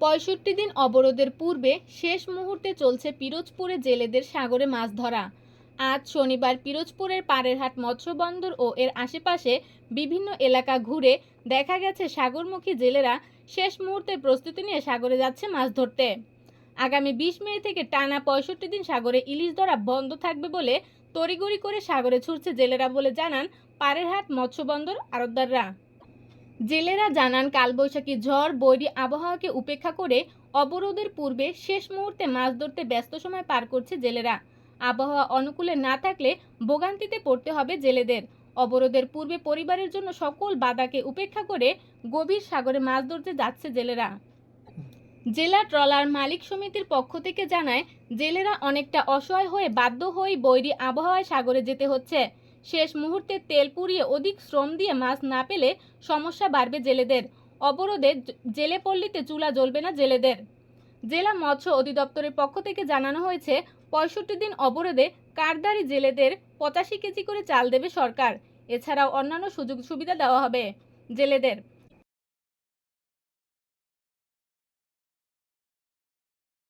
পঁয়ষট্টি দিন অবরোধের পূর্বে শেষ মুহূর্তে চলছে পিরোজপুরে জেলেদের সাগরে মাছ ধরা। আজ শনিবার পিরোজপুরের পাড়েরহাট মৎস্য বন্দর ও এর আশেপাশে বিভিন্ন এলাকা ঘুরে দেখা গেছে সাগরমুখী জেলেরা শেষ মুহূর্তে প্রস্তুতি নিয়ে সাগরে যাচ্ছে মাছ ধরতে। আগামী বিশ মে থেকে টানা পঁয়ষট্টি দিন সাগরে ইলিশ ধরা বন্ধ থাকবে বলে তড়িগড়ি করে সাগরে ছুটছে জেলেরা বলে জানান পাড়েরহাট মৎস্য বন্দর জেলেরা জানান, কালবৈশাখী ঝড় বৈরী আবহাওয়াকে উপেক্ষা করে অবরোধের পূর্বে শেষ মুহূর্তে মাছ ধরতে ব্যস্ত সময় পার করছে জেলেরা। আবহাওয়া অনুকূলে না থাকলে ভোগান্তিতে পড়তে হবে জেলেদের। অবরোধের পূর্বে পরিবারের জন্য সকল বাধাকে উপেক্ষা করে গভীর সাগরে মাছ ধরতে যাচ্ছে জেলেরা। জেলা ট্রলার মালিক সমিতির পক্ষ থেকে জানায়, জেলেরা অনেকটা অসহায় হয়ে বাধ্য হয়ে বৈরী আবহাওয়ায় সাগরে যেতে হচ্ছে। শেষ মুহূর্তে তেল পুড়িয়ে অধিক শ্রম দিয়ে মাছ না পেলে সমস্যা বাড়বে জেলেদের। অবরোধে জেলে পল্লীতে চুলা জ্বলবে না জেলেদের। জেলা মৎস্য অধিদপ্তরের পক্ষ থেকে জানানো হয়েছে, পঁয়ষট্টি দিন অবরোধে কারদারি জেলেদের পঁচাশি কেজি করে চাল দেবে সরকার। এছাড়াও অন্যান্য সুযোগ সুবিধা দেওয়া হবে জেলেদের।